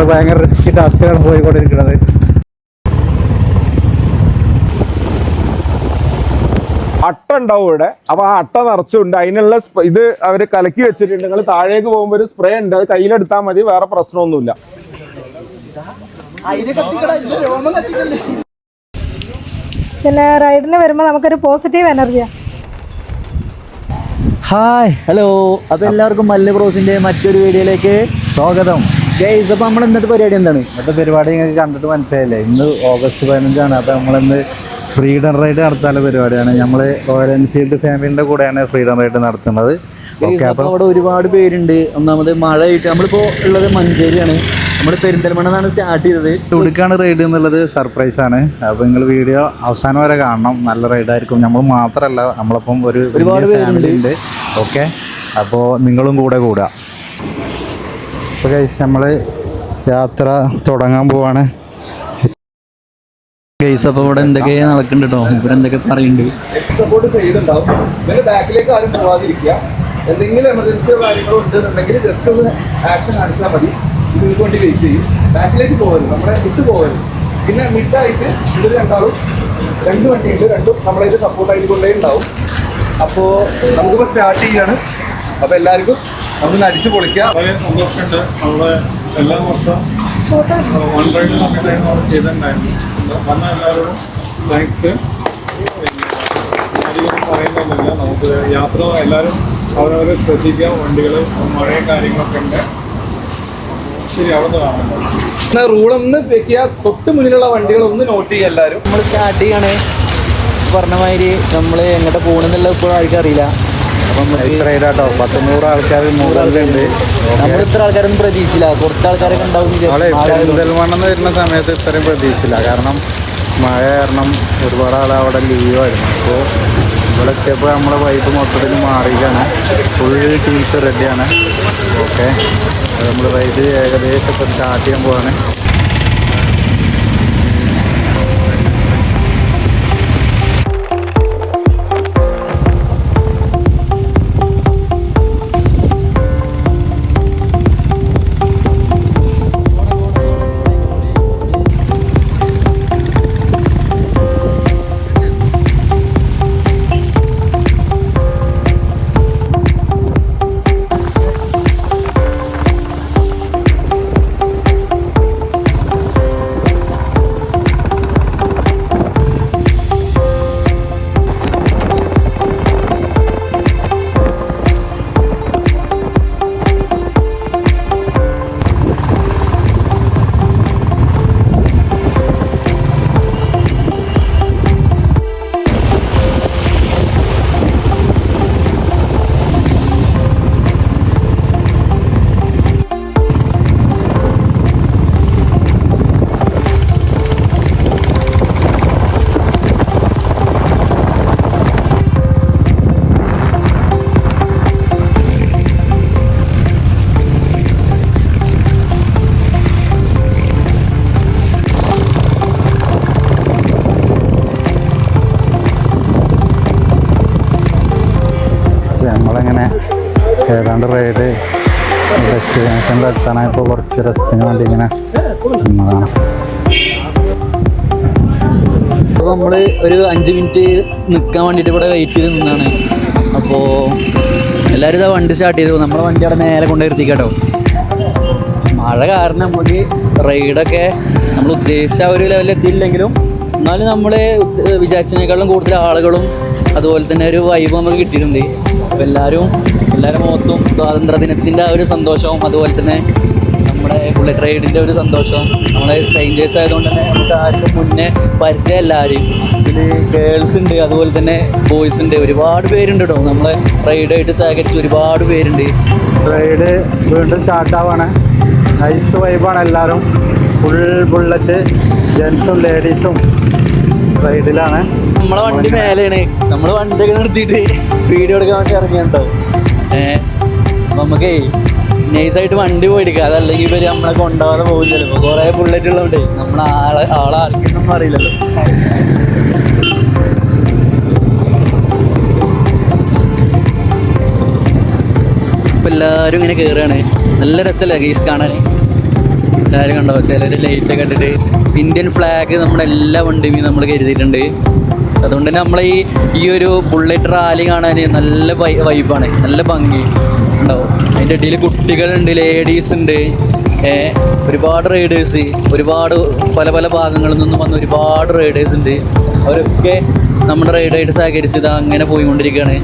നമ്മൾ ഭയങ്കര റിസ്കി ടാസ്കിലാണ് പോയിക്കൊണ്ടിരിക്കുന്നത്. അട്ട ഉണ്ടാവും ഇവിടെ. അപ്പൊ ആ അട്ട നിറച്ചുണ്ട്. അതിനുള്ള ഇത് അവർ കലക്കി വെച്ചിട്ടുണ്ട്. നിങ്ങൾ താഴേക്ക് പോകുമ്പോൾ ഒരു സ്പ്രേ ഉണ്ട്. അത് കയ്യിലെടുത്താൽ മതി. വേറെ പ്രശ്നമൊന്നുമില്ല. പിന്നെ റൈഡിന് വരുമ്പോൾ നമുക്കൊരു പോസിറ്റീവ് എനർജിയാണ് ഹായ് ഹലോ അതെല്ലാവർക്കും എല്ലാവർക്കും മല്ല ബ്രോസിന്റെ മറ്റൊരു വീഡിയോയിലേക്ക് സ്വാഗതം. ഗൈസ് അപ്പോൾ നമ്മൾ ഇന്നത്തെ പരിപാടി എന്താണ്? ഇന്നത്തെ പരിപാടി നിങ്ങൾക്ക് കണ്ടിട്ട് മനസ്സിലായില്ലേ? ഇന്ന് ഓഗസ്റ്റ് പതിനഞ്ചാണ്. അപ്പോൾ നമ്മളിന്ന് ഫ്രീഡം റൈഡ് നടത്താനുള്ള പരിപാടിയാണ്. നമ്മൾ റോയൽ എൻഫീൽഡ് ഫാമിലിന്റെ കൂടെയാണ് ഫ്രീഡം റൈഡ് നടത്തുന്നത്. ഓക്കെ അപ്പോൾ അവിടെ ഒരുപാട് പേരുണ്ട്. ഒന്നാമത് മഴയായിട്ട് നമ്മളിപ്പോൾ ഉള്ളത് മഞ്ചേരിയാണ്. നമ്മൾ പെരിന്തൽമണ്ണ നിന്നാണ് സ്റ്റാർട്ട് ചെയ്തത്. തുടുക്കാണ് റൈഡ് എന്നുള്ളത് സർപ്രൈസ് ആണ്. അപ്പോൾ നിങ്ങൾ വീഡിയോ അവസാനം വരെ കാണണം. നല്ല റൈഡായിരിക്കും നമ്മൾ മാത്രമല്ല നമ്മളൊപ്പം ഒരു ഒരുപാട് ഫാമിലി ഉണ്ട്. ഓക്കെ അപ്പോൾ നിങ്ങളും കൂടെ കൂടുക. അപ്പോൾ ഗൈസ് നമ്മൾ യാത്ര തുടങ്ങാൻ പോവാണ്. ഗൈസ് അപ്പോൾ ഇവിടെ എന്തൊക്കെ നടക്കുന്നുണ്ട് കേട്ടോ ഇവിടെ എന്തൊക്കെ പറയുന്നുണ്ട്? സപ്പോർട്ട് ചെയ്യുന്നുണ്ടാവും നിങ്ങൾ ബാക്കിലേക്ക് ആരും പോവാതിരിക്കുക. എന്തെങ്കിലും എമർജൻസിയോ കാര്യങ്ങളോ ഉണ്ടെന്നുണ്ടെങ്കിൽ ജസ്റ്റ് ഒന്ന് ആക്ഷൻ കാണിച്ചാൽ മതി. ഇത് നിങ്ങൾക്ക് വേണ്ടി വെയിറ്റ് ചെയ്യും ബാക്കിലേക്ക് പോകരുത് നമ്മളെ വിട്ടു പോകരുത് പിന്നെ മിഡായിട്ട് ഇത് രണ്ടാളും രണ്ട് വണ്ടിയുണ്ട് രണ്ടും നമ്മളതിന് സപ്പോർട്ട് ആയിട്ട് കൊണ്ടേ ഉണ്ടാവും. അപ്പോൾ നമുക്കിപ്പോൾ സ്റ്റാർട്ട് ചെയ്യാണ്. അപ്പോൾ എല്ലാവർക്കും നമുക്ക് അടിച്ചു പൊളിക്കാം. വളരെ സന്തോഷമുണ്ട് നമ്മൾ എല്ലാ വർഷവും വൺ റൈഡ് സമയത്തായിരുന്നു അവർ ചെയ്തിട്ടുണ്ടായിരുന്നു. വന്ന എല്ലാവരോടും താങ്ക്സ് അധികം പറയുന്നൊന്നുമില്ല. നമുക്ക് യാത്ര എല്ലാവരും അവരവരെ ശ്രദ്ധിക്കാം വണ്ടികൾ മഴയും കാര്യങ്ങളൊക്കെ ഉണ്ട്. അവിടെ റൂൾ ഒന്ന് വെക്കുക തൊട്ട് മുന്നിലുള്ള വണ്ടികൾ ഒന്ന് നോട്ട് ചെയ്യുക എല്ലാവരും. നമ്മൾ സ്റ്റാർട്ട് ചെയ്യാണ്. പറഞ്ഞ മാതിരി നമ്മൾ എങ്ങോട്ട് പോകണമെന്നുള്ള ഇപ്പോഴും ആർക്കും അറിയില്ല. അപ്പം നൈസ് റൈഡാട്ടോ പത്തുനൂറ് ആൾക്കാർ മുകളിലുണ്ട്. നമ്മൾ ഇത്ര ആൾക്കാരൊന്നും പ്രതീക്ഷിച്ചില്ല. കുറച്ച് ആൾക്കാരൊക്കെ ഉണ്ടാവും എന്ന് നമ്മളെ വിചാരിച്ചു. ആളായിരുന്നു. പെരിന്തൽമണ്ണെന്ന് വരുന്ന സമയത്ത് ഇത്രയും പ്രതീക്ഷയില്ല കാരണം മഴ കാരണം ഒരുപാട് ആൾ അവിടെ ലീവായിരുന്നു അപ്പോൾ ഇവിടെ എത്തിയപ്പോൾ നമ്മളെ വൈബ് മൊത്തത്തിൽ മാറിയാണ് ഫുൾ ടീംസ് റെഡിയാണ് ഓക്കെ നമ്മൾ വൈബ് ഏകദേശം ഇപ്പോൾ സ്റ്റാർട്ട് ചെയ്യാൻ പോവാണ്. നമ്മളങ്ങനെ ഏതാണ്ട് റൈഡ് ഡെസ്റ്റിനേഷനിൽ എത്താനായപ്പോൾ കുറച്ച് റെസ്റ്റിന് വേണ്ടി ഇങ്ങനെ നിന്നതാണ്. അപ്പോൾ നമ്മൾ ഒരു അഞ്ച് മിനിറ്റ് നിൽക്കാൻ വേണ്ടിയിട്ട് ഇവിടെ വെയിറ്റ് ചെയ്ത് നിന്നാണ്. അപ്പോൾ എല്ലാവരും ഇതാ വണ്ടി സ്റ്റാർട്ട് ചെയ്തു. നമ്മളെ വണ്ടി അവിടെ നേരെ കൊണ്ട് നിർത്തി കേട്ടോ മഴ കാരണം നമുക്ക് റൈഡൊക്കെ നമ്മൾ ഉദ്ദേശിച്ച ഒരു ലെവലിൽ എത്തിയില്ലെങ്കിലും എന്നാലും നമ്മൾ വിചാരിച്ചതിനേക്കാളും കൂടുതൽ ആളുകളും അതുപോലെ തന്നെ ഒരു വൈബ് നമുക്ക് കിട്ടിയിട്ടുണ്ട്. അപ്പോൾ എല്ലാവരും എല്ലാവരും മുഖത്തും സ്വാതന്ത്ര്യ ദിനത്തിന്റെ ഒരു സന്തോഷവും അതുപോലെ തന്നെ നമ്മുടെ ബുള്ളറ്റ് റൈഡിന്റെ ഒരു സന്തോഷവും നമ്മളെ സ്ട്രേഞ്ചേഴ്സ് ആയതുകൊണ്ട് തന്നെ നമുക്ക് ആർക്കും മുന്നേ പരിചയമല്ല ആരും ഇതിൽ ഗേൾസ് ഉണ്ട് അതുപോലെ തന്നെ ബോയ്സ് ഉണ്ട് ഒരുപാട് പേരുണ്ട് കേട്ടോ നമ്മളെ റൈഡായിട്ട് സഹകരിച്ച് ഒരുപാട് പേരുണ്ട്. റൈഡ് വീണ്ടും സ്റ്റാർട്ടാവാണ് നൈസ് വൈബാണ് എല്ലാവരും. ഫുൾ ബുള്ളറ്റ് ജെൻസും ലേഡീസും റൈഡിലാണ് നമ്മളെ വണ്ടി മേലെയാണ്. നമ്മൾ വണ്ടിയൊക്കെ നിർത്തിയിട്ട് വീഡിയോ എടുക്കാൻ വേണ്ടി ഇറങ്ങിയുണ്ടോ ഏഹ് നമുക്കേ നൈസായിട്ട് വണ്ടി പോയെടുക്കുക അതല്ലെങ്കിൽ ഇവർ നമ്മളെ കൊണ്ടുപോകാതെ പോകില്ലല്ലോ ചിലപ്പോ കുറെ ബുള്ളറ്റ് ഉള്ളതുകൊണ്ടേ നമ്മളെ ആളെ ആളെ ആർക്കൊന്നും അറിയില്ലല്ലോ. ഇപ്പൊ എല്ലാരും ഇങ്ങനെ കേറുകയാണ്. നല്ല രസമല്ലേ ഗീസ് കാണാൻ? എല്ലാവരും കണ്ടോ ചിലർ ലൈറ്റ് ഇട്ടിട്ട് ഇന്ത്യൻ ഫ്ലാഗ് നമ്മുടെ എല്ലാ വണ്ടിയും നമ്മൾ കരുതിയിട്ടുണ്ട്. അതുകൊണ്ട് തന്നെ നമ്മളെ ഈ ഈ ഒരു ബുള്ളറ്റ് റാലി കാണാൻ നല്ല വൈബാണ് നല്ല ഭംഗി ഉണ്ടാവും. അതിന്റെ ഇടയിൽ കുട്ടികളുണ്ട് ലേഡീസ് ഉണ്ട്. ഒരുപാട് റൈഡേഴ്സ് ഒരുപാട് പല പല ഭാഗങ്ങളിൽ നിന്നും വന്ന ഒരുപാട് റൈഡേഴ്സ് ഉണ്ട്. അവരൊക്കെ നമ്മുടെ റൈഡായിട്ട് സഹകരിച്ച് ഇത് അങ്ങനെ പോയിക്കൊണ്ടിരിക്കുകയാണ്.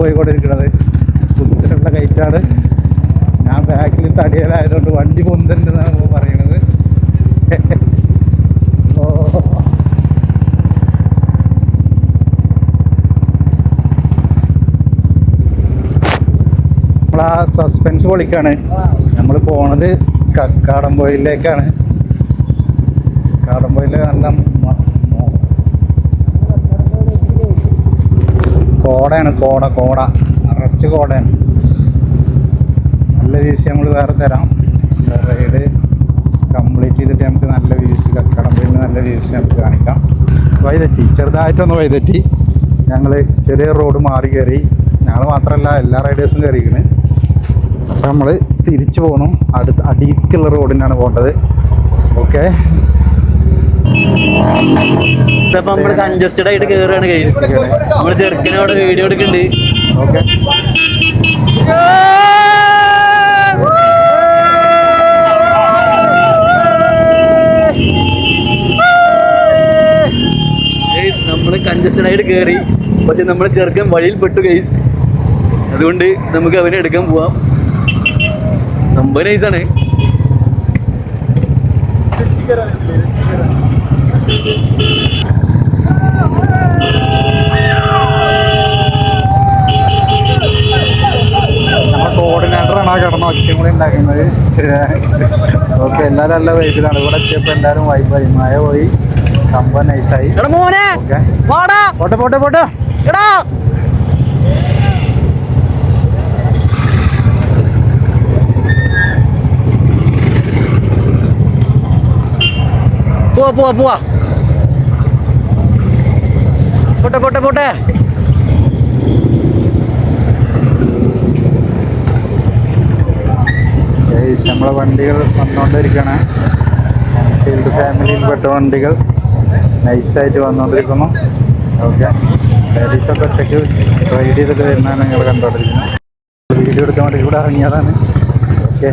പോയിക്കൊണ്ടിരിക്കുന്നത്. കുത്തിലുള്ള കയറ്റാണ്. ഞാൻ ബാക്കിൽ തടിയലായതുകൊണ്ട് വണ്ടി പൊന്തണ്ടെന്നാണ് പറയുന്നത്. ആ സസ്പെൻസ് പൊളിക്കാണ്. നമ്മൾ പോണത് കക്കാടംപൊയിലേക്കാണ് കോടയാണ് കോട കോട. നിറച്ച് കോടയാണ്. നല്ല വ്യൂസ് നമ്മൾ വേറെ തരാം. റൈഡ് കംപ്ലീറ്റ് ചെയ്തിട്ട് നമുക്ക് നല്ല വ്യൂസ് കക്കടമ്പയിൽ നല്ല വ്യൂസ് നമുക്ക് കാണിക്കാം. വൈതെറ്റി ചെറുതായിട്ടൊന്ന് വൈതെറ്റി ഞങ്ങൾ ചെറിയ റോഡ് മാറി കയറി. ഞങ്ങൾ മാത്രമല്ല എല്ലാ റൈഡേഴ്സും കയറിയിരിക്കുന്നത് അപ്പം നമ്മൾ തിരിച്ചു പോകണം അടുത്ത അടിക്കുള്ള റോഡിനാണ് പോകേണ്ടത്. ഓക്കെ ഇതപ്പം നമ്മൾ കൺജസ്റ്റഡ് ആയിട്ട് കേറുകയാണ് കഴിച്ച് നമ്മൾ ചെറുക്കനോട് വീഡിയോ എടുക്കുന്നുണ്ട് ഓക്കെ നമ്മൾ കൺജസ്റ്റഡ് ആയിട്ട് കേറി. പക്ഷെ നമ്മൾ ചെറുക്കൻ വഴിയിൽ പെട്ടു ഗൈസ് അതുകൊണ്ട് നമുക്ക് അവനെ എടുക്കാൻ പോവാം. സംഭവം നൈസാണ് കോർഡിനേറ്ററാണ് ആ കിടന്ന ഒച്ചയും കൂടി ഉണ്ടാക്കുന്നത്. ഓക്കെ എല്ലാവരും നല്ല വൈബിലാണ് ഇവിടെ എത്തിയപ്പോൾ എല്ലാവരും വൈബായി മഴ പോയി. സംഭവം നൈസായി പോട്ടെ പോട്ടെ പോട്ടെ. പോവാ പോവാ പോവാ. പോട്ടെ പോട്ടെ പോട്ടെ. നമ്മളെ വണ്ടികൾ വന്നുകൊണ്ടിരിക്കുകയാണ് ഫീൽഡ് ഫാമിലിയിൽപ്പെട്ട വണ്ടികൾ നൈസായിട്ട് വന്നുകൊണ്ടിരിക്കുന്നു ഓക്കെ ലേഡീസൊക്കെ ഒറ്റയ്ക്ക് റൈഡ് ചെയ്തിട്ട് വരുന്നതാണ് ഞങ്ങൾ കണ്ടുകൊണ്ടിരിക്കുന്നത് വീഡിയോ എടുക്കാൻ വേണ്ടി ഇവിടെ ഇറങ്ങിയതാണ്.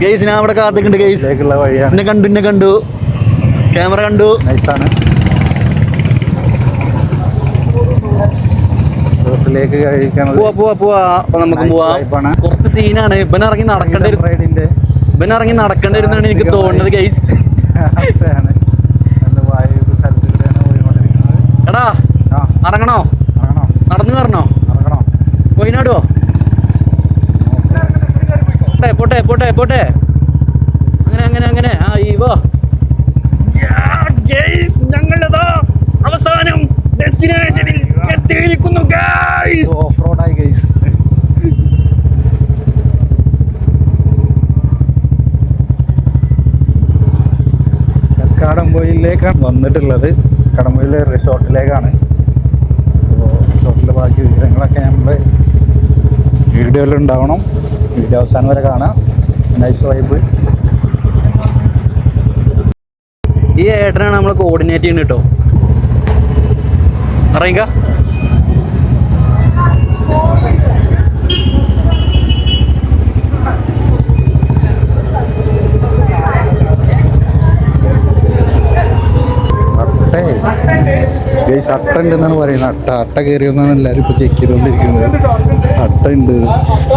ഗെയ്സ് ഞാൻ അവിടെ കാത്തിക്കുണ്ട് ഗെയ്സ് വഴിയാണ്. എന്നെ കണ്ടു എന്നെ കണ്ടു. ക്യാമറ കണ്ടു. നൈസാണ് റോട്ടിലേക്ക് കഴിക്കാനുള്ള പോവാ പോവാ പോവാ. അപ്പൊ നമുക്ക് പോവാം. കുറച്ച് സീനാണ് ഇവൻ ഇറങ്ങി നടക്കേണ്ടി ഇവൻ ഇറങ്ങി നടക്കേണ്ടി വരുന്നതാണ് എനിക്ക് തോന്നുന്നത് ഗൈസ് എടാ ഇറങ്ങണോ നടന്നു കയറണോ പോയിനാടുവോ പോട്ടെ പോട്ടെ പോട്ടെ പോട്ടെ. അങ്ങനെ അങ്ങനെ അങ്ങനെ. ആ ഈ വാ. ഞങ്ങളിതാ അവസാനം ഡെസ്റ്റിനേഷനിൽ എത്തിയിരിക്കുന്നു ഗൈസ് ഓഫ് റോഡായി ഗൈസ് കടമ്പൊയിലേക്കാണ് വന്നിട്ടുള്ളത്. കടമ്പൊയിലെ റിസോർട്ടിലേക്കാണ്. അപ്പോൾ റിസോർട്ടിലെ ബാക്കി വിവരങ്ങളൊക്കെ നമ്മൾ വീഡിയോയിൽ ഉണ്ടാവണം. വീഡിയോ അവസാനം വരെ കാണാം. നൈസ് വൈബ് ഈ ഏട്ടനാണ് നമ്മൾ കോർഡിനേറ്റ് ചെയ്യുന്നത് കേട്ടോ. അറിയുക അട്ടേ ഗൈസ് അട്ട ഉണ്ടെന്നാണ് പറയുന്നത്. അട്ട അട്ട കയറിയെന്നാണ് എല്ലാവരും ഇപ്പോൾ ചെക്ക് ചെയ്തുകൊണ്ടിരിക്കുന്നത്. അട്ട ഉണ്ട്.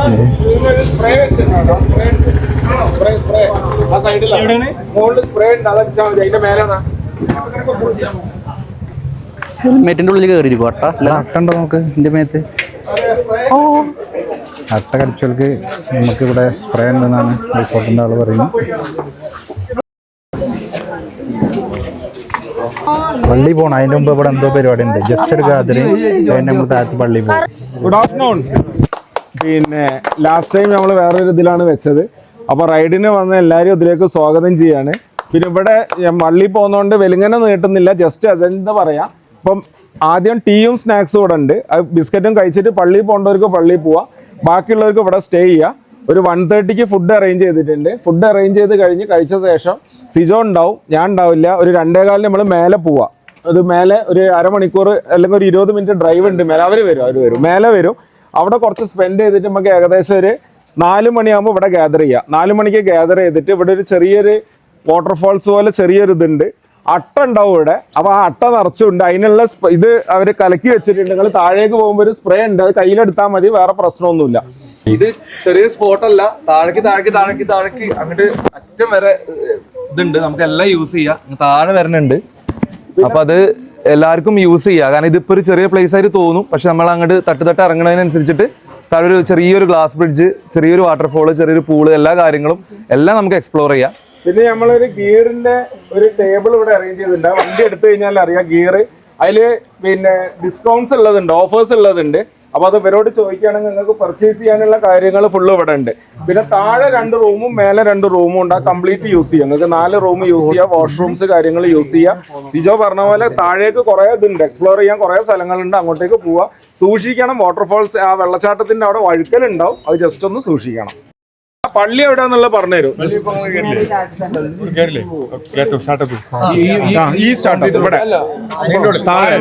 ഉണ്ട് ഹെൽമെറ്റിന്റെ ഉള്ളിൽ കയറിയിരിക്കും അട്ട? അല്ല അട്ട ഉണ്ടോ നമുക്ക്? എന്റെ മേത്ത്? അട്ട കടിച്ചവർക്ക് നമുക്കിവിടെ സ്പ്രേ ഉണ്ടെന്നാണ് റിപ്പോർട്ടിന്റെ ആൾ പറയുന്നത്. പള്ളി പോണം. അതിന്റെ മുമ്പ് ഇവിടെ എന്തോ പരിപാടി ഉണ്ട് ജസ്റ്റ് ഒരു ഗാദറിങ് കഴിഞ്ഞ് നമ്മൾ താഴത്ത് പള്ളി പോകും ഗുഡ് ആഫ്റ്റർനൂൺ പിന്നെ ലാസ്റ്റ് ടൈം നമ്മൾ വേറൊരു ഇതിലാണ് വെച്ചത്. അപ്പോൾ റൈഡിന് വന്ന എല്ലാവരും ഇതിലേക്ക് സ്വാഗതം ചെയ്യാണ്. പിന്നെ ഇവിടെ പള്ളി പോകുന്നതുകൊണ്ട് വെലുങ്ങനെ നീട്ടുന്നില്ല. ജസ്റ്റ് അതെന്താ പറയാ. ഇപ്പം ആദ്യം ടീയും സ്നാക്സും ഇവിടെ ഉണ്ട്. ബിസ്ക്കറ്റും കഴിച്ചിട്ട് പള്ളിയിൽ പോകേണ്ടവർക്ക് പള്ളിയിൽ പോവാം. ബാക്കിയുള്ളവർക്ക് ഇവിടെ സ്റ്റേ ചെയ്യുക ഒരു വൺ തേർട്ടിക്ക് ഫുഡ് അറേഞ്ച് ചെയ്തിട്ടുണ്ട്. ഫുഡ് അറേഞ്ച് ചെയ്ത് കഴിഞ്ഞ് കഴിച്ച ശേഷം സിജോ ഉണ്ടാവും. ഞാൻ ഉണ്ടാവില്ല. ഒരു രണ്ടേകാലിന് നമ്മൾ മേലെ പോവാം. അത് മേലെ ഒരു അരമണിക്കൂർ അല്ലെങ്കിൽ ഒരു ഇരുപത് മിനിറ്റ് ഡ്രൈവ് ഉണ്ട്. മേലെ അവർ വരും അവർ വരും. മേലെ വരും. അവിടെ കുറച്ച് സ്പെൻഡ് ചെയ്തിട്ട് നമുക്ക് ഏകദേശം ഒരു നാല് മണിയാകുമ്പോൾ ഇവിടെ ഗ്യാദർ ചെയ്യുക നാല് മണിക്ക് ഗ്യാദർ ചെയ്തിട്ട് ഇവിടെ ഒരു ചെറിയൊരു വാട്ടർഫാൾസ് പോലെ ചെറിയൊരു ഇതുണ്ട് അട്ട ഉണ്ടാവും ഇവിടെ. അപ്പൊ ആ അട്ട നിറച്ചുണ്ട് അതിനുള്ള ഇത് അവർ കലക്കി വെച്ചിട്ടുണ്ട്. നിങ്ങൾ താഴേക്ക് പോകുമ്പോൾ ഒരു സ്പ്രേ ഉണ്ട്. അത് കയ്യിലെടുത്താൽ മതി. വേറെ പ്രശ്നമൊന്നുമില്ല. ഇത് ചെറിയ സ്പോട്ട് അല്ല. താഴേക്ക് താഴേക്ക് താഴേക്ക് താഴേക്ക് അങ്ങോട്ട് അറ്റം വരെ ഇതുണ്ട്. നമുക്ക് എല്ലാം യൂസ് ചെയ്യാം. താഴെ വരണുണ്ട്. അപ്പൊ അത് എല്ലാവർക്കും യൂസ് ചെയ്യാം. കാരണം ഇതിപ്പോ ഒരു ചെറിയ പ്ലേസ് ആയിട്ട് തോന്നും. പക്ഷെ നമ്മൾ അങ്ങോട്ട് തട്ട് തട്ട് ഇറങ്ങുന്നതിനനുസരിച്ചിട്ട് താഴെ ഒരു ചെറിയൊരു ഗ്ലാസ് ബ്രിഡ്ജ് ചെറിയൊരു വാട്ടർഫോൾ ചെറിയൊരു പൂൾ എല്ലാ കാര്യങ്ങളും എല്ലാം നമുക്ക് എക്സ്പ്ലോർ ചെയ്യാം. പിന്നെ നമ്മളൊരു ഗിയറിന്റെ ഒരു ടേബിൾ ഇവിടെ അറേഞ്ച് ചെയ്തിട്ടുണ്ട്. വണ്ടി എടുത്തു കഴിഞ്ഞാൽ അറിയാം ഗിയർ. അതിൽ പിന്നെ ഡിസ്കൗണ്ട്സ് ഉള്ളതുണ്ട് ഓഫേഴ്സ് ഉള്ളതുണ്ട്. അപ്പൊ അത് ഇവരോട് ചോദിക്കുകയാണെങ്കിൽ നിങ്ങൾക്ക് പർച്ചേസ് ചെയ്യാനുള്ള കാര്യങ്ങൾ ഫുള്ള് ഇവിടെ ഉണ്ട്. പിന്നെ താഴെ രണ്ട് റൂമും മേലെ രണ്ട് റൂമും ഉണ്ട്. ആ കംപ്ലീറ്റ് യൂസ് ചെയ്യാം. നിങ്ങൾക്ക് നാല് റൂം യൂസ് ചെയ്യാം വാഷ്റൂംസ് കാര്യങ്ങൾ യൂസ് ചെയ്യാം. സിജോ പറഞ്ഞ പോലെ താഴേക്ക് കുറെ ഇതുണ്ട്. എക്സ്പ്ലോർ ചെയ്യാൻ കുറെ സ്ഥലങ്ങളുണ്ട്. അങ്ങോട്ടേക്ക് പോവാം. സൂക്ഷിക്കണം. വാട്ടർഫോൾസ് ആ വെള്ളച്ചാട്ടത്തിന്റെ അവിടെ വഴുക്കലുണ്ടാവും. അത് ജസ്റ്റ് ഒന്ന് സൂക്ഷിക്കണം. പള്ളി എവിടെയാന്നുള്ളത് പറഞ്ഞുതരും. ഈ സ്റ്റാർട്ടപ്പ് ഇവിടെ. താഴെ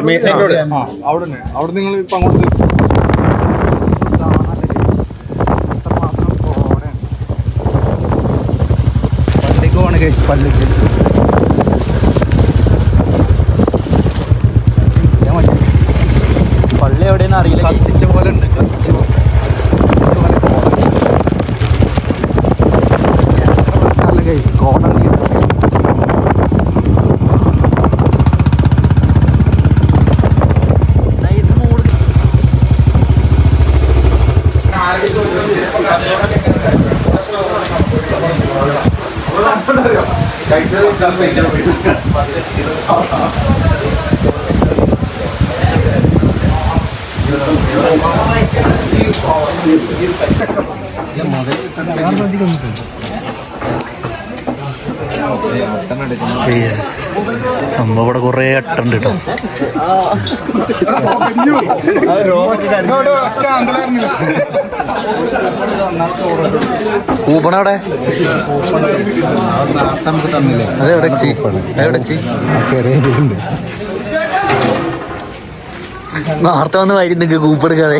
അവിടെ അവിടെ നിങ്ങൾ ഇപ്പൊ അങ്ങോട്ട് പള്ളിക്ക് പോണ കേസ് പള്ളിക്ക് പള്ളി എവിടെയെന്ന് അറിയില്ല കത്തിച്ച പോലെ ഉണ്ട് കത്തിച്ച പോലെ നല്ല കഴിച്ച് കോട സംഭവം ഇവിടെ കുറെ അട്ടുണ്ട് തന്നില്ലേ അതെവിടെ ഇതിലുണ്ട് നേരത്തെ വന്ന് വരി നിങ്ങക്ക് കൂപ്പൺ എടുക്കാതെ.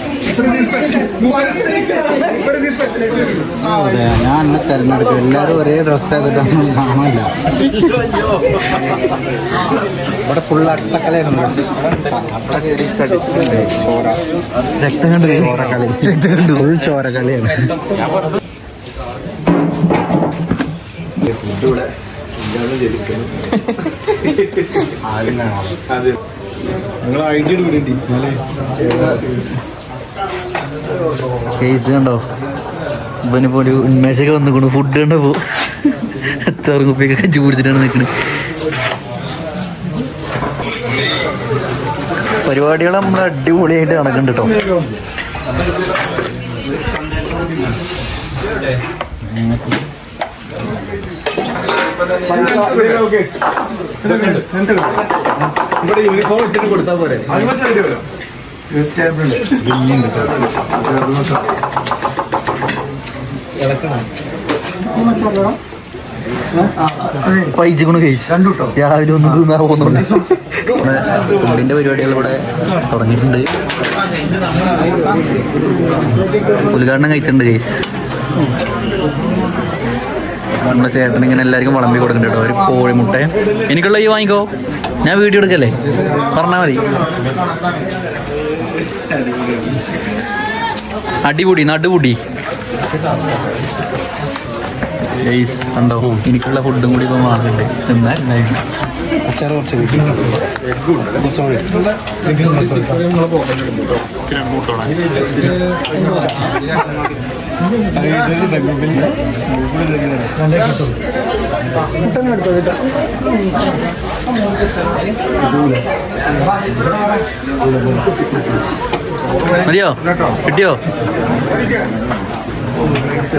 അതെ ഞാൻ എന്നെ തിരഞ്ഞെടുക്കും. എല്ലാവരും ഒരേ ഡ്രസ്സ് ചെയ്തിട്ടൊന്നും കാണില്ല ഇവിടെ ഫുൾ അട്ടക്കലയാണ് അട്ട കയറി കടിച്ചിട്ടുണ്ട് ചോര രക്തം കണ്ടു ചോരക്കളി രക്തം കണ്ടു ഫുൾ ചോരക്കളിയാണ് നിങ്ങൾ ഐഡിയ എടുക്കേണ്ടി കേസ് കണ്ടോ? ഇവനിപ്പോ ഒരു ഉന്മേഷമൊക്കെ വന്നിക്കണു. ഫുഡ് കണ്ട പോ അച്ചാറും കുപ്പിയൊക്കെ കഴിച്ചു പിടിച്ചിട്ടാണ് നിൽക്കണത് പരിപാടികൾ നമ്മൾ അടിപൊളിയായിട്ട് നടക്കുന്നുണ്ട് കേട്ടോ ഇവിടെ യൂണിഫോം വെച്ചിട്ട് കൊടുത്താൽ പോരെ കേസ് രാവിലെ ഒന്ന് തിന്നാ പോകുന്നുണ്ട്. തുണ്ടിന്റെ പരിപാടികൾ ഇവിടെ തുടങ്ങിയിട്ടുണ്ട്. ഉദ്ഘാടനം കഴിച്ചിട്ടുണ്ട് കേസ് നമ്മുടെ ചേട്ടൻ ഇങ്ങനെ എല്ലാവർക്കും വളമ്പി കൊടുക്കുന്നുണ്ട് കേട്ടോ. ഒരു കോഴിമുട്ട. എനിക്കുള്ള ഈ വാങ്ങിക്കോ. ഞാൻ വീഡിയോ എടുക്കല്ലേ പറഞ്ഞാൽ മതി അടിപൊടി നടുപൊടി ഗൈസ് കണ്ടോ എനിക്കുള്ള ഫുഡും കൂടി ഇപ്പം വാങ്ങുന്നുണ്ട് എന്നാൽ അച്ചാറ് കുറച്ച് കൂട്ടി മതിയോ? കിട്ടിയോ?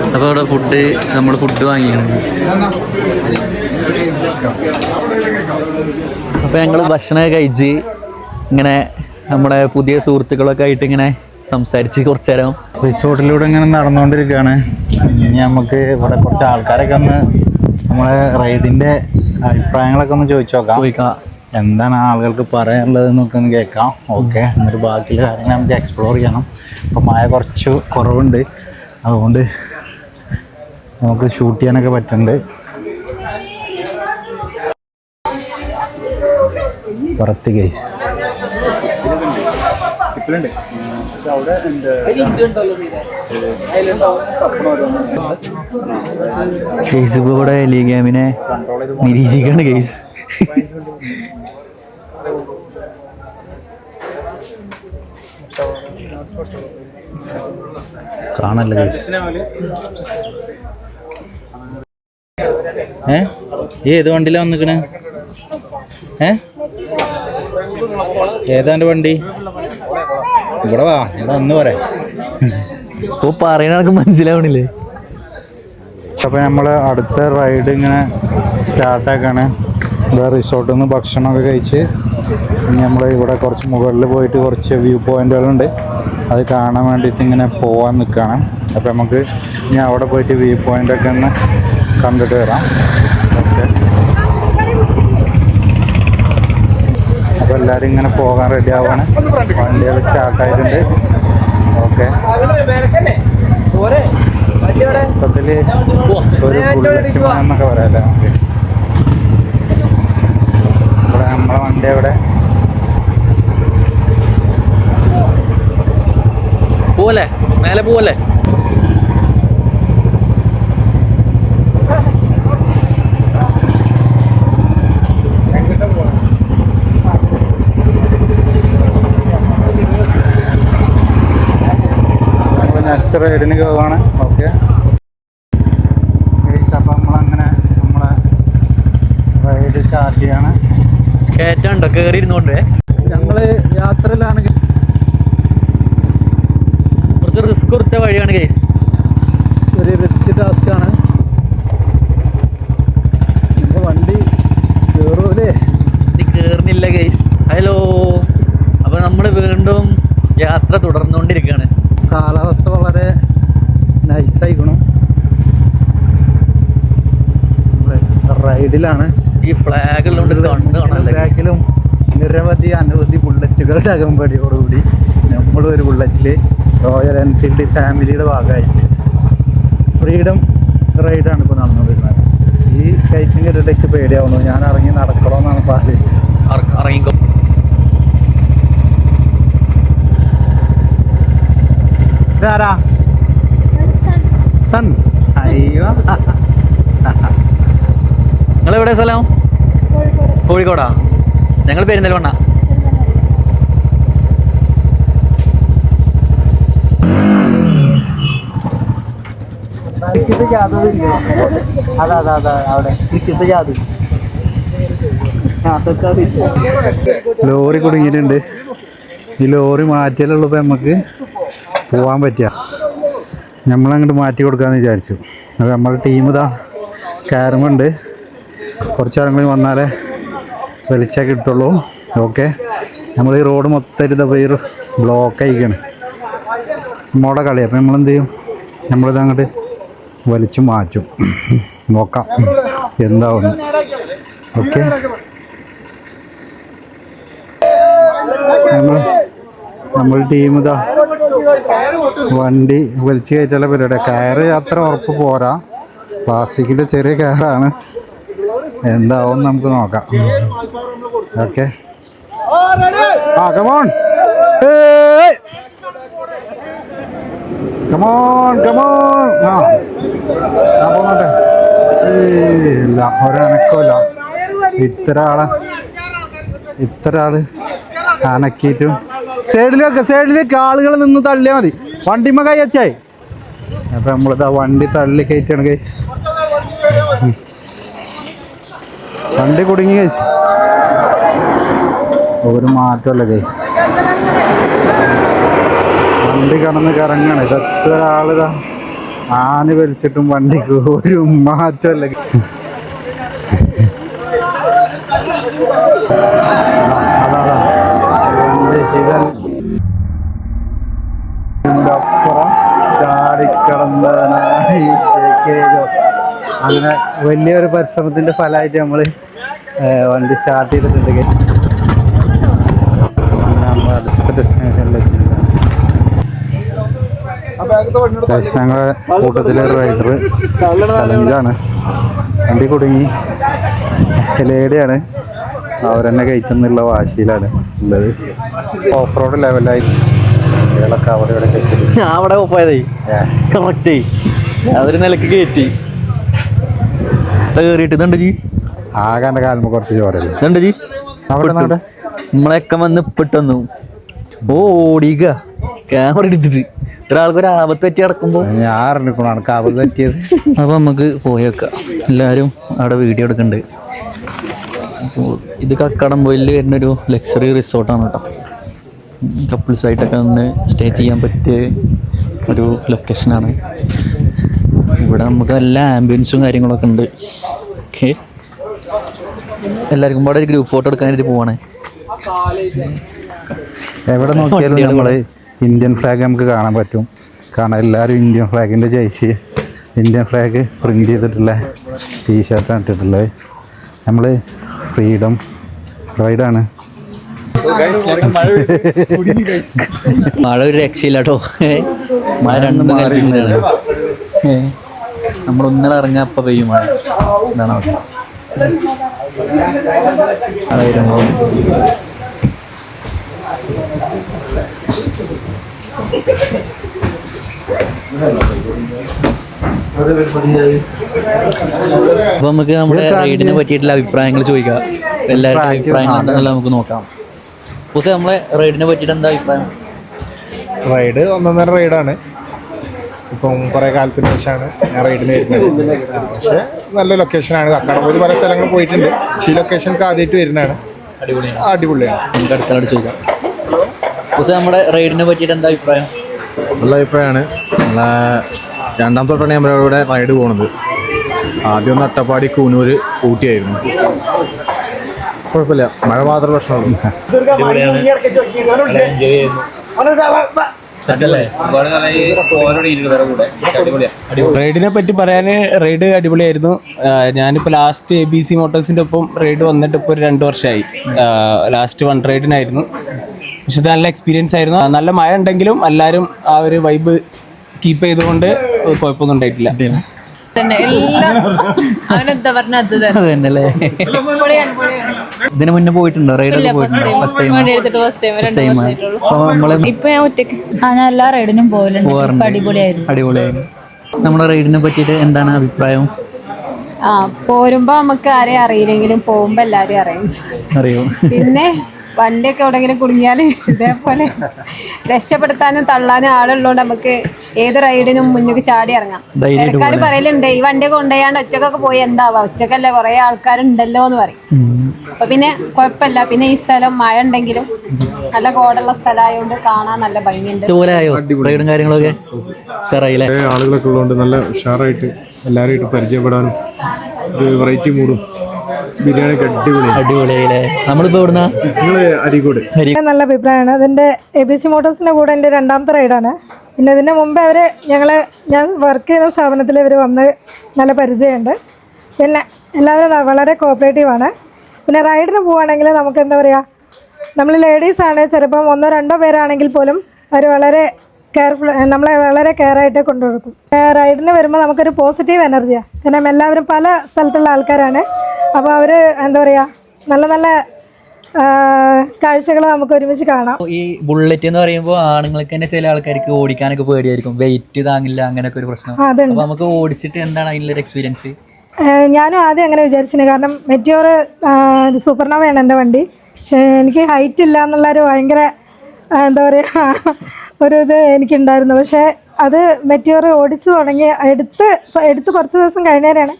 അപ്പൊ ഇവിടെ ഫുഡ് നമ്മൾ ഫുഡ് വാങ്ങിയാണ് അപ്പൊ ഞങ്ങൾ ഭക്ഷണമൊക്കെ കഴിച്ച് ഇങ്ങനെ നമ്മുടെ പുതിയ സുഹൃത്തുക്കളൊക്കെ ആയിട്ട് ഇങ്ങനെ സംസാരിച്ച് കുറച്ച് നേരം. റിസോർട്ടിലൂടെ ഇങ്ങനെ നടന്നുകൊണ്ടിരിക്കുകയാണ് ഇനി നമുക്ക് ഇവിടെ കുറച്ച് ആൾക്കാരൊക്കെ ഒന്ന് നമ്മളെ റൈഡിന്റെ അഭിപ്രായങ്ങളൊക്കെ ഒന്ന് ചോദിച്ചു നോക്കാം. ചോദിക്കാം. എന്താണ് ആളുകൾക്ക് പറയാനുള്ളത് എന്നൊക്കെ ഒന്ന് കേൾക്കാം. ഓക്കെ. എന്നിട്ട് ബാക്കിയുള്ള കാര്യങ്ങൾ നമുക്ക് എക്സ്പ്ലോർ ചെയ്യണം. അപ്പോൾ മഴ കുറച്ച് കുറവുണ്ട്. അതുകൊണ്ട് നമുക്ക് ഷൂട്ട് ചെയ്യാനൊക്കെ പറ്റുന്നുണ്ട്. പുറത്ത് കേസ് കേസ് ഇപ്പോൾ ഇവിടെ ലീഗാമിനെ നിരീക്ഷിക്കാണ് കേസ് കാണല്ല കേസ് ഏ? ഈ ഏത് വണ്ടിയിലാ വന്നിക്കണേ? ഏ? ഏതാണ്ട് വണ്ടി? ഇവിടെ വാ ഇവിടെ വന്ന് പറ. ഓ പറയണ മനസ്സിലാവണില്ലേ? അപ്പോൾ നമ്മൾ അടുത്ത റൈഡ് ഇങ്ങനെ സ്റ്റാർട്ടാക്കാണ് ഇവിടെ റിസോർട്ടിൽ നിന്ന് ഭക്ഷണമൊക്കെ കഴിച്ച് ഇനി നമ്മൾ ഇവിടെ കുറച്ച് മുകളിൽ പോയിട്ട് കുറച്ച് വ്യൂ പോയിന്റുകളുണ്ട് അത് കാണാൻ വേണ്ടിയിട്ട് ഇങ്ങനെ പോകാൻ നിൽക്കുകയാണ് അപ്പോൾ നമുക്ക് ഇനി അവിടെ പോയിട്ട് വ്യൂ പോയിന്റൊക്കെ ഒന്ന് കണ്ടിട്ട് വരാം ഓക്കെ അപ്പോൾ എല്ലാവരും ഇങ്ങനെ പോകാൻ റെഡി ആവാണ് വണ്ടികൾ സ്റ്റാർട്ടായിട്ടുണ്ട് ഓക്കെ മൊത്തത്തിൽ ഒരു ബുള്ളറ്റ് എന്നൊക്കെ പറയാല്ലേ ഇവിടെ നമ്മളെ വണ്ടി എവിടെ? പോലെ മേലെ പോവല്ലേ? നെക്സ്റ്റ് റൈഡിന് പോവാണ് ഓക്കെ അപ്പം നമ്മളങ്ങനെ നമ്മളെ റൈഡ് സ്റ്റാർട്ട് ചെയ്യാണ്. കയറ്റാണ്ടോ? കയറി ഇരുന്നുകൊണ്ട് ഞങ്ങൾ യാത്രയിലാണെങ്കിൽ കുറച്ച് റിസ്ക് കുറച്ച വഴിയാണ് കേസ് ഒരു റിസ്ക് ടാസ്ക് ആണ്. എന്റെ വണ്ടി കയറൂലേ ഇത് കേറുന്നില്ല കേസ് ഹലോ അപ്പൊ നമ്മൾ വീണ്ടും യാത്ര തുടർന്നുകൊണ്ടിരിക്കുകയാണ്. കാലാവസ്ഥ വളരെ നൈസായിക്കണം റൈഡിലാണ് ഈ ഫ്ലാഗ് ഫ്ലാഗിലും നിരവധി അനവധി ബുള്ളറ്റുകളുടെ അകമ്പടിയോടുകൂടി നമ്മളും ഒരു ബുള്ളറ്റിൽ റോയൽ എൻഫീൽഡ് ഫാമിലിയുടെ ഭാഗമായിട്ട് ഫ്രീഡം റൈഡാണ് ഇപ്പോൾ നടന്നുകൊണ്ടിരുന്നത്. ഈ കയറ്റും ഇടയിലേക്ക് പേടിയാവുന്നു. ഞാൻ ഇറങ്ങി നടക്കണമെന്നാണ് ഇറ- ഇറങ്ങിക്കോ. ഇതാരാ സൺ. അയ്യോ. നിങ്ങൾ എവിടെ സ്ഥലം? കോഴിക്കോടാ. ഞങ്ങൾ പെരിന്തൽമണ്ണ. അതാ അതാ അതാ അവിടെ. ലോറി കുടുങ്ങിയിട്ടുണ്ട്. ഈ ലോറി മാറ്റിയാലുള്ളപ്പോൾ നമുക്ക് പോകാൻ പറ്റുക നമ്മളങ്ങോട്ട് മാറ്റി കൊടുക്കാമെന്ന് വിചാരിച്ചു. അപ്പോൾ നമ്മുടെ ടീം ഇതാ കയറുമുണ്ട് കുറച്ച് നേരം വന്നാലേ വെളിച്ചം കിട്ടുള്ളൂ. ഓക്കെ നമ്മൾ ഈ റോഡ് മൊത്തമായിട്ട് ഇതാ ഈ ബ്ലോക്ക് ആയിക്കാണ്. നമ്മുടെ കളി. അപ്പം നമ്മളെന്ത് ചെയ്യും? നമ്മളിത് അങ്ങോട്ട് വലിച്ചു മാറ്റും. നോക്കാം. എന്താവും. ഓക്കെ നമ്മൾ നമ്മൾ ടീം ഇതാ വണ്ടി വലിച്ചു കയറ്റുള്ള പരിപാടി കയറ് അത്ര ഉറപ്പ് പോരാ. പ്ലാസ്റ്റിക്കിന്റെ ചെറിയ കയറാണ്. എന്താവും നമുക്ക് നോക്കാം. ഓക്കെ. ആ കമോൺ കമോൺ കമോൺ ആ. ആ പോന്നോട്ടെ. ഇല്ല. ഒരനക്കമില്ല ഇത്ര ആളെ. ഇത്ര ആൾ അനക്കിയിട്ടും സൈഡിലേക്ക് സൈഡിലേക്ക് ആളുകൾ നിന്ന് തള്ളിയാൽ മതി. വണ്ടിമ്മ കൈ വെച്ചായി അപ്പൊ നമ്മളിതാ വണ്ടി തള്ളി കയറ്റാണ് കൈസ് വണ്ടി കുടുങ്ങി കൈസ് ഒരു മാറ്റമല്ല കൈസ് വണ്ടി കടന്ന് കറങ്ങാണ്. ഇതൊക്കെ ഒരാളിതാ ആന വലിച്ചിട്ടും വണ്ടിക്ക് ഒരു മാറ്റമല്ല അപ്പുറം ചാടിക്കടന്നവനായി അങ്ങനെ വലിയൊരു പരിശ്രമത്തിന്റെ ഫലമായിട്ട് നമ്മൾ വണ്ടി സ്റ്റാർട്ട് ചെയ്തിട്ടുണ്ട്. നമ്മൾ അടുത്ത ഡെസ്റ്റിനേഷനിലെത്തി ഗൈസ്, ഞങ്ങളെ കൂട്ടത്തിലെ റൈഡർ ചലഞ്ചാണ് വണ്ടി കുടുങ്ങി. ലേഡിയാണ്. അവരെന്നെ കയറ്റുന്നുള്ള വാശിയിലാണ് ഉള്ളത്. ഓഫ് റോഡ് ലെവലായി കുട്ടികളൊക്കെ അവിടെ ഇവിടെ കയറ്റി ഞാൻ അവിടെ അതൊരു നിലയ്ക്ക് കയറ്റി. കയറിയിട്ട് ഇതുണ്ട് ജി ആകെ എന്റെ കുറച്ച് ചോരല്ലേ ഇതുണ്ട് ജി അവിടെ നമ്മളെയൊക്കെ വന്ന് ഇപ്പിട്ടൊന്നു ഓ ഓടിക ക്യാമറ എടുത്തിട്ട്. ഒരാൾക്ക് ഒരു ആപത്ത് പറ്റി കിടക്കുമ്പോ ഞാൻ അറിഞ്ഞിക്കണാണ് ആപത്ത് പറ്റിയത്. അപ്പൊ നമുക്ക് പോയേക്കാം എല്ലാരും അവിടെ വീഡിയോ എടുക്കുന്നുണ്ട് അപ്പോൾ ഇത് കക്കടംപോയിൽ വരുന്നൊരു ലക്ഷറി റിസോർട്ടാണ് കേട്ടോ. കപ്പിൾസായിട്ടൊക്കെ നിന്ന് ഒന്ന് സ്റ്റേ ചെയ്യാൻ പറ്റിയ ഒരു ലൊക്കേഷനാണ് ഇവിടെ നമുക്ക് നല്ല ആംബിയൻസും കാര്യങ്ങളൊക്കെ ഉണ്ട്. ഓക്കെ എല്ലാവർക്കും പാടെ ഒരു ഗ്രൂപ്പ് ഫോട്ടോ എടുക്കാനായിട്ട് പോവാണ്. എവിടെ നോക്കിയാലും നമ്മൾ ഇന്ത്യൻ ഫ്ലാഗ് നമുക്ക് കാണാൻ പറ്റും. കാരണം എല്ലാവരും ഇന്ത്യൻ ഫ്ലാഗിന്റെ ജയിച്ച് ഇന്ത്യൻ ഫ്ലാഗ് പ്രിന്റ് ചെയ്തിട്ടുള്ള ടീഷർട്ടാണ് ഇട്ടിട്ടുള്ളത്. നമ്മൾ ഫ്രീഡം. റൈഡാണ്. മഴ ഒരു രക്ഷയില്ലാട്ടോ. മഴ രണ്ടും കൽപ്പിച്ചിട്ടാണ് നമ്മൾ ഒന്നര ഇറങ്ങാൻ അപ്പൊ പെയ്യും മഴ. ഇതാണ് അവസ്ഥ. മഴ വരുമ്പോ അപ്പൊ നമുക്ക് നമ്മുടെ റൈഡിനെ പറ്റിയിട്ടുള്ള അഭിപ്രായങ്ങൾ ചോദിക്കാം. എല്ലാവരുടെ അഭിപ്രായങ്ങൾ എന്താണെന്നുള്ള നമുക്ക് നോക്കാം. പക്ഷേ നമ്മളെ റൈഡിനെ പറ്റിയിട്ട് എന്താ അഭിപ്രായം? റൈഡ് ഒന്നൊന്നര റൈഡാണ്. ഇപ്പം കുറേ കാലത്തിന് ശേഷമാണ് ഞാൻ റൈഡിന് വരുന്നത്. പക്ഷേ നല്ല ലൊക്കേഷനാണ്. കക്കാടംപോയി പല സ്ഥലങ്ങൾ പോയിട്ടുണ്ട്. പക്ഷേ ഈ ലൊക്കേഷനൊക്കെ ആദ്യമായിട്ട് വരുന്നതാണ്. അടിപൊളിയാണ്. അടിപൊളിയാണ്. നമുക്ക് അടുത്തോട് ചോദിക്കാം. പക്ഷേ നമ്മുടെ റൈഡിനെ പറ്റിയിട്ട് എന്താ അഭിപ്രായം? നല്ല അഭിപ്രായമാണ്. നമ്മളെ രണ്ടാം തൊട്ടാണ് ഞാൻ ഇവിടെ റൈഡ് പോണത്. ആദ്യം ഒന്ന് അട്ടപ്പാടി കൂനൂര് ഊട്ടിയായിരുന്നു. കുഴപ്പമില്ല. മഴ മാത്രം പ്രശ്നമുള്ളൂ. റൈഡിനെ പറ്റി പറയാൻ റൈഡ് അടിപൊളിയായിരുന്നു. ഞാനിപ്പോ ഞാനിപ്പോൾ ലാസ്റ്റ് എ ബി സി മോട്ടോഴ്സിന്റെ ഒപ്പം റൈഡ് വന്നിട്ട് ഇപ്പോൾ ഒരു രണ്ട് വർഷമായി ലാസ്റ്റ് വൺ റൈഡിനായിരുന്നു പക്ഷെ നല്ല എക്സ്പീരിയൻസ് ആയിരുന്നു. നല്ല മഴ ഉണ്ടെങ്കിലും എല്ലാവരും ആ ഒരു വൈബ് കീപ്പ് ചെയ്തുകൊണ്ട് കുഴപ്പമൊന്നും ഉണ്ടായിട്ടില്ല. തന്നെ എല്ലാം അവനെന്താ പറഞ്ഞ അത് തന്നെ. പൊളിയാണ് പൊളിയാണ്. ഇതിന് മുന്നേ പോയിട്ടുണ്ടോ? പോയിട്ടുണ്ടോ? ഇപ്പൊ ഞാൻ ഒറ്റയ്ക്ക് ആ ഞാൻ എല്ലാ റൈഡിനും പോകലുണ്ട് പോവാറുണ്ട്. അടിപൊളിയായിരുന്നു. അടിപൊളിയായിരുന്നു. നമ്മുടെ റൈഡിനെ പറ്റിയിട്ട് എന്താണ് അഭിപ്രായം? ആ പോരുമ്പോ നമുക്ക് ആരെയും അറിയില്ലെങ്കിലും പോകുമ്പോ എല്ലാരെയും അറിയും. അറിയോ. പിന്നെ വണ്ടിയൊക്കെ എവിടെങ്കിലും കുടുങ്ങിയാൽ ഇതേപോലെ രക്ഷപ്പെടുത്താനും തള്ളാനും ആളുള്ളതുകൊണ്ട് നമുക്ക് ഏത് റൈഡിനും മുന്നിൽ ചാടി ഇറങ്ങാം. ആൾക്കാർ പറയലുണ്ട് ഈ വണ്ടിയൊക്കെ കൊണ്ടുപോയാണ്ട് ഒറ്റക്കൊക്കെ പോയി എന്താവാ? ഒറ്റക്കല്ലേ കുറെ ആൾക്കാരുണ്ടല്ലോ എന്ന് പറയും. അപ്പൊ പിന്നെ കുഴപ്പമില്ല. പിന്നെ ഈ സ്ഥലം മഴ ഉണ്ടെങ്കിലും നല്ല കോടുള്ള സ്ഥലമായതുകൊണ്ട് കാണാൻ നല്ല ഭംഗിയുണ്ട്. റൈഡും കാര്യങ്ങളൊക്കെ? ആളുകളൊക്കെ ഉള്ളതുകൊണ്ട് നല്ല ഉഷാറായിട്ട് എല്ലാവരുമായിട്ട് പരിചയപ്പെടാനും ഒരു വെറൈറ്റി മൂടും. ബിരിയാണിക്ക് അടിപൊളി അടിപൊളിയായില്ലേ? നമ്മളിപ്പോ അരിക്കോട്. നല്ല അഭിപ്രായമാണ്. അതിന്റെ എ ബി സി മോട്ടോഴ്സിന്റെ കൂടെ എന്റെ രണ്ടാമത്തെ റൈഡാണ് പിന്നെ ഇതിന്റെ മുമ്പ് അവർ ഞങ്ങൾ ഞാൻ വർക്ക് ചെയ്യുന്ന സ്ഥാപനത്തിൽ ഇവർ വന്ന് നല്ല പരിചയമുണ്ട്. പിന്നെ എല്ലാവരും വളരെ വളരെ കോപ്പറേറ്റീവാണ് പിന്നെ റൈഡിന് പോവുകയാണെങ്കിൽ നമുക്ക് എന്താ പറയുക നമ്മൾ ലേഡീസ് ആണ്. ചിലപ്പം ഒന്നോ രണ്ടോ പേരാണെങ്കിൽ പോലും അവർ വളരെ കെയർഫുൾ നമ്മളെ വളരെ കെയർ ആയിട്ട് കൊണ്ടുകൊടുക്കും റൈഡിന് വരുമ്പോൾ നമുക്കൊരു പോസിറ്റീവ് എനർജിയാണ് കാരണം എല്ലാവരും പല സ്ഥലത്തുള്ള ആൾക്കാരാണ്. അപ്പോൾ അവർ എന്താ പറയുക നല്ല നല്ല കാഴ്ചകൾ നമുക്ക് ഒരുമിച്ച് കാണാം. ഈ ബുള്ളറ്റ് എന്ന് പറയുമ്പോൾ ആണുങ്ങൾക്ക് തന്നെ ചില ആൾക്കാർക്ക് ഓടിക്കാനൊക്കെ പേടിയായിരിക്കും. വെയിറ്റ് താങ്ങില്ല അങ്ങനെയൊക്കെ ഒരു പ്രശ്നം. അപ്പോൾ അതുണ്ട്. നമുക്ക് ഓടിച്ചിട്ട് എന്താണ് അതിലൊരു എക്സ്പീരിയൻസ് ഞാനും ആദ്യം അങ്ങനെ വിചാരിച്ചിന്. കാരണം മെറ്റിയോർ സൂപ്പർണോവയാണ് എന്റെ വണ്ടി. പക്ഷേ എനിക്ക് ഹൈറ്റ് ഇല്ല എന്നുള്ളൊരു ഭയങ്കര എന്താ പറയുക ഒരു ഇത് എനിക്കുണ്ടായിരുന്നു. പക്ഷേ അത് മെറ്റിയോർ ഓടിച്ചു തുടങ്ങി എടുത്ത് എടുത്ത് കുറച്ച് ദിവസം കഴിഞ്ഞേരാണ്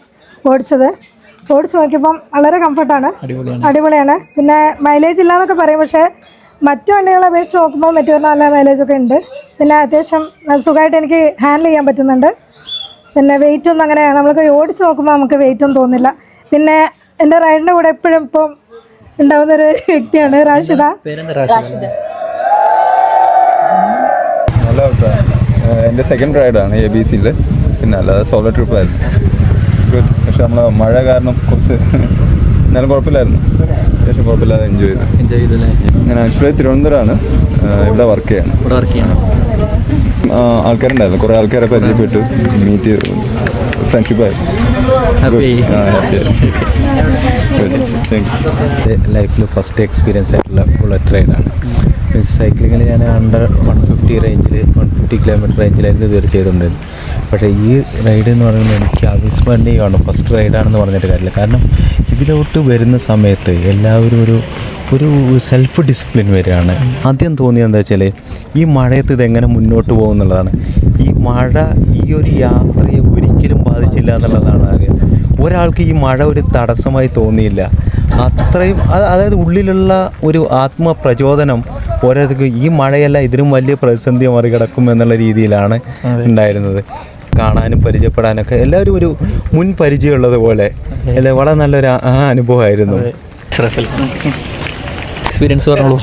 ഓടിച്ചത്. ഓടിച്ചു നോക്കിയപ്പം വളരെ കംഫർട്ടാണ് അടിപൊളിയാണ്. പിന്നെ മൈലേജ് ഇല്ലാന്നൊക്കെ പറയും പക്ഷേ മറ്റു വണ്ടികളെ അപേക്ഷിച്ച് നോക്കുമ്പോൾ മറ്റു നല്ല മൈലേജ് ഒക്കെ ഉണ്ട്. പിന്നെ അത്യാവശ്യം സുഖമായിട്ട് എനിക്ക് ഹാൻഡിൽ ചെയ്യാൻ പറ്റുന്നുണ്ട്. പിന്നെ വെയിറ്റ് ഒന്നും അങ്ങനെ നമ്മൾക്ക് ഓടിച്ച് നോക്കുമ്പോൾ നമുക്ക് വെയിറ്റ് ഒന്നും തോന്നില്ല പിന്നെ എന്റെ റൈഡിന്റെ കൂടെ എപ്പോഴും ഇപ്പം ഉണ്ടാവുന്ന ഒരു വ്യക്തിയാണ് റാഷിദ. പേരെന്താ റാഷിദ? നല്ല അഭിപ്രായം. എന്റെ സെക്കൻഡ് റൈഡാണ് എ ബി സിയിൽ പിന്നെ അല്ലാതെ സോളോ ട്രിപ്പായിരുന്നു ഗുഡ് പക്ഷെ നമ്മൾ മഴ കാരണം കുറച്ച് എന്നാലും കുഴപ്പമില്ലായിരുന്നു. അത്യാവശ്യം കുഴപ്പമില്ലാതെ എൻജോയ് ചെയ്തു. എൻജോയ് ചെയ്തല്ലേ? ഞാൻ ആക്ച്വലി തിരുവനന്തപുരമാണ്. ഇവിടെ വർക്ക് ചെയ്യാണ്. ഇവിടെ വർക്ക് ചെയ്യണം. ആൾക്കാരുണ്ടായിരുന്നു. കുറേ ആൾക്കാരെ പരിചയപ്പെട്ടു. മീറ്റ് ചെയ്തു. ഫ്രണ്ട്ഷിപ്പായി ലൈഫിൽ ഫസ്റ്റ് എക്സ്പീരിയൻസ് ആയിട്ടുള്ള ബുള്ളറ്റ് റൈഡാണ് സൈക്ലിങ്ങിൽ ഞാൻ അണ്ടർ വൺ ഫിഫ്റ്റി റേഞ്ചിൽ വൺ ഫിഫ്റ്റി കിലോമീറ്റർ റേഞ്ചിലായിരുന്നു ഇതുവരെ ചെയ്തുകൊണ്ടിരുന്നത്. പക്ഷേ ഈ റൈഡ് എന്ന് പറയുന്നത് എനിക്ക് അവിസ്മരണീയമാണ്. ഫസ്റ്റ് റൈഡാണെന്ന് പറഞ്ഞിട്ട് കാര്യമില്ല. കാരണം ഇതിലോട്ട് വരുന്ന സമയത്ത് എല്ലാവരും ഒരു ഒരു സെൽഫ് ഡിസിപ്ലിൻ വരികയാണ്. ആദ്യം തോന്നിയത് എന്താ വെച്ചാൽ ഈ മഴയത്ത് ഇതെങ്ങനെ മുന്നോട്ട് പോകും എന്നുള്ളതാണ് ഈ മഴ ഈ ഒരു യാത്രയെ ഒരിക്കലും ബാധിച്ചില്ല എന്നുള്ളതാണ് ആകെ ഒരാൾക്ക് ഈ മഴ ഒരു തടസ്സമായി തോന്നിയില്ല. അത്രയും അതായത് ഉള്ളിലുള്ള ഒരു ആത്മപ്രചോദനം ഓരോരുത്തർക്ക് ഈ മഴയല്ല ഇതിനും വലിയ പ്രതിസന്ധി മറികടക്കും എന്നുള്ള രീതിയിലാണ് ഉണ്ടായിരുന്നത്. കാണാനും പരിചയപ്പെടാനൊക്കെ എല്ലാവരും ഒരു മുൻ പരിചയമുള്ളത് പോലെ. അല്ലെ? വളരെ നല്ലൊരു അനുഭവമായിരുന്നു. എക്സ്പീരിയൻസ് പറഞ്ഞോളൂ.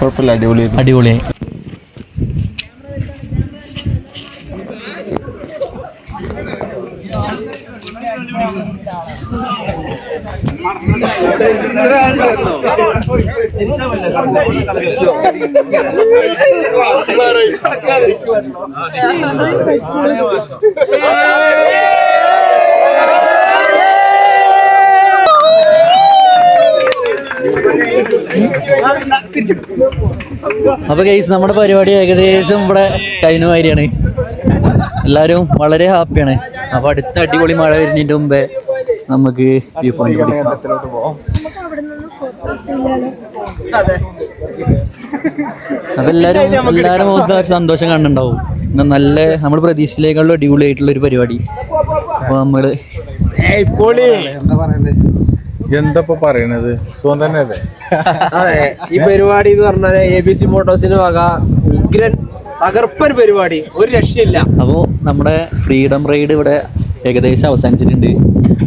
കുഴപ്പമില്ല അടിപൊളി അടിപൊളിയായി. അപ്പൊ കേസ് നമ്മുടെ പരിപാടി ഏകദേശം ഇവിടെ കഴിഞ്ഞ മാതിരിയാണ്. എല്ലാവരും വളരെ ഹാപ്പിയാണ് അപ്പൊ അടുത്ത അടിപൊളി മഴ വരുന്നതിന്റെ മുമ്പേ നമുക്ക് വ്യൂ പോയിന്റ് അപ്പൊ എല്ലാരും മുഖത്ത് ഒരു സന്തോഷം കണ്ടുണ്ടാവും നല്ല നമ്മൾ പ്രതീക്ഷയിലേക്കുള്ള അടിപൊളിയായിട്ടുള്ള ഒരു പരിപാടി. അപ്പൊ നമ്മൾ എന്താ പറയണത്? സുഖം തന്നെ അല്ലേ അതെ. ഈ പരിപാടി എന്ന് പറഞ്ഞാൽ എ ബി സി മോട്ടോസിന് വക ഉഗ്രൻ തകർപ്പൻ പരിപാടി. ഒരു രക്ഷയില്ല. അപ്പോൾ നമ്മുടെ ഫ്രീഡം റൈഡ് ഇവിടെ ഏകദേശം അവസാനിച്ചിട്ടുണ്ട്.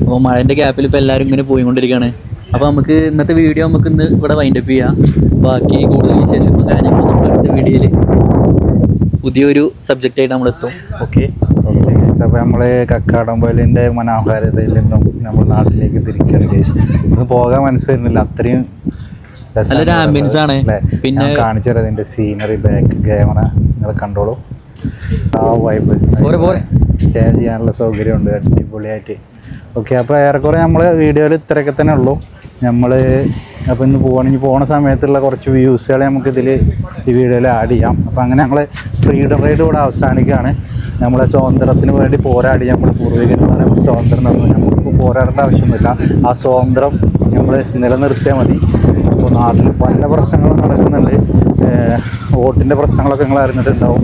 അപ്പോൾ മഴന്റെ ഗ്യാപ്പിൽ ഇപ്പോൾ എല്ലാവരും ഇങ്ങനെ പോയിക്കൊണ്ടിരിക്കുകയാണ് അപ്പോൾ നമുക്ക് ഇന്നത്തെ വീഡിയോ നമുക്ക് ഇന്ന് ഇവിടെ വൈൻഡപ്പ് ചെയ്യാം. ബാക്കി കൂടുതൽ വിശേഷങ്ങളും കാര്യങ്ങളും നമ്മുടെ അടുത്ത വീഡിയോയിൽ പുതിയൊരു സബ്ജക്റ്റായിട്ട് നമ്മൾ എത്തും. ഓക്കെ അപ്പോൾ നമ്മൾ കക്കാടംപോലിന്റെ മനോഹാരിതയിൽ നിന്നും നമ്മൾ നാട്ടിലേക്ക് തിരിക്കുകയാണ് കേസ് ഇന്ന് പോകാൻ മനസ്സിലായിരുന്നില്ല അത്രയും നല്ലൊരു ആണ്. പിന്നെ- കാണിച്ചു തരാം ഇതിന്റെ സീനറി ബാക്ക് ക്യാമറ നിങ്ങൾ കണ്ടോളൂ. ആ വൈബ്. സ്റ്റേ ചെയ്യാനുള്ള സൗകര്യമുണ്ട്. അടിപൊളിയായിട്ട്. ഓക്കെ അപ്പോൾ ഏറെക്കുറെ നമ്മൾ വീഡിയോയിൽ ഇത്രയൊക്കെ തന്നെ ഉള്ളൂ. നമ്മൾ അപ്പോൾ ഇന്ന് പോകണമെങ്കിൽ പോണ സമയത്തുള്ള കുറച്ച് വ്യൂസുകളെ നമുക്ക് ഇതിൽ ഈ വീഡിയോയിൽ ആഡ് ചെയ്യാം. അപ്പോൾ അങ്ങനെ ഞങ്ങൾ ഫ്രീഡം റൈഡ് ഇവിടെ അവസാനിക്കുകയാണ്. നമ്മളെ സ്വാതന്ത്ര്യത്തിന് വേണ്ടി പോരാടി നമ്മുടെ പൂർവികന്മാരെ സ്വാതന്ത്ര്യം തന്നു. നമ്മൾക്ക് പോരാടേണ്ട ആവശ്യമൊന്നുമില്ല. ആ സ്വാതന്ത്ര്യം നമ്മൾ നിലനിർത്തിയാൽ മതി. അപ്പോൾ നാട്ടിൽ പല പ്രശ്നങ്ങളും നടക്കുന്നുണ്ട്. വോട്ടിന്റെ പ്രശ്നങ്ങളൊക്കെ നിങ്ങൾ അറിഞ്ഞിട്ടുണ്ടാവും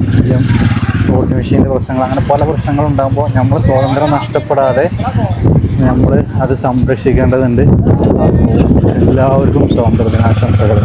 വോട്ട് മെഷീന്റെ പ്രശ്നങ്ങൾ അങ്ങനെ പല പ്രശ്നങ്ങളുണ്ടാകുമ്പോൾ നമ്മൾ സ്വാതന്ത്ര്യം നഷ്ടപ്പെടാതെ നമ്മൾ അത് സംരക്ഷിക്കേണ്ടതുണ്ട്. എല്ലാവർക്കും സ്വാതന്ത്ര്യ ദിനാശംസകൾ